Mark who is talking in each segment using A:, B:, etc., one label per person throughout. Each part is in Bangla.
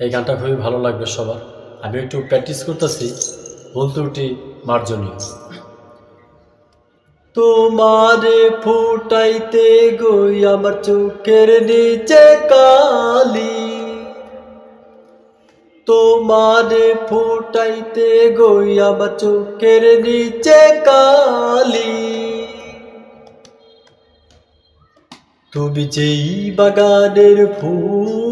A: এই গানটা খুবই ভালো লাগবে সবার। আমি একটু প্র্যাকটিস করতেছি, ভুল ত্রুটি মার্জনীয়। তোমারে ফুটাইতে গই আমার চোখের নিচে কালি। তোমারে ফুটাইতে গই আমার চোখের নিচে কালি। তুমি যেই বাগানের ফুল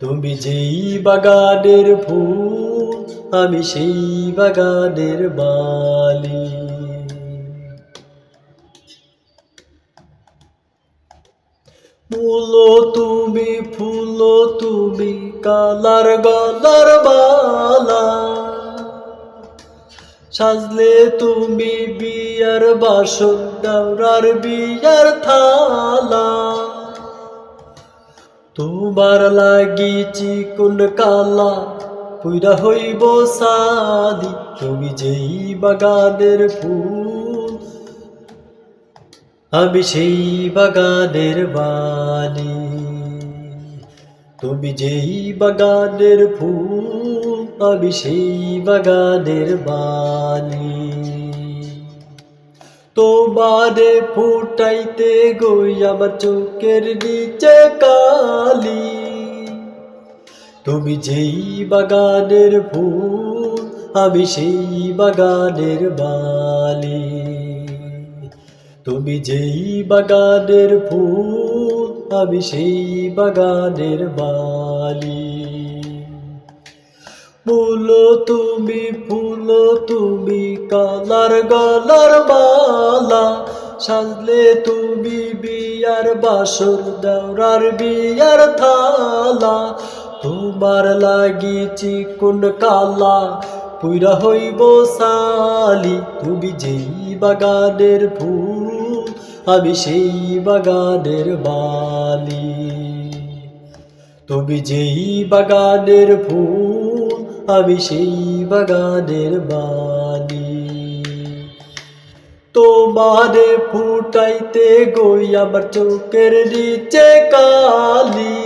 A: তুমি যেই বাগানের ফুল, আমি সেই বাগানের মালি মূল তুমি, ফুল তুমি, কালার গলার মালা। সাজলে তুমি বিয়ার বাসন দাওরার বিয়ার থালা। তোমার লাগি চিকুন কালা পুইরা হইব সাদি তুমি যেই বাগানের ফুল। আমি সেই বাগানের বালি। তুমি যেই বাগানের ফুল, আমি সেই বাগানের বালি। তোমারে ফুটাইতে গই আমার চোখের নিচে তুমি যেই বাগানের ফুল, আমি সেই বাগানের বালি তুমি যেই বাগানের ফুল, আমি সেই বাগানের বালি ফুল তুমি ফুল তুমি, কালার গলার মালা সাজলে তুমি বিয়ার বাসর দৌড়ার বিয়ার থালা। তোমার লাগি চিকুন কালা, পুইরা হইব সালি। তুমি যেই বাগানের ফুল, আমি সেই বাগানের বালি। তুমি যেই বাগানের ফুল, আমি সেই বাগানের বালি। তোমারে ফুটাইতে গই আমার চোখের নিচে কালি।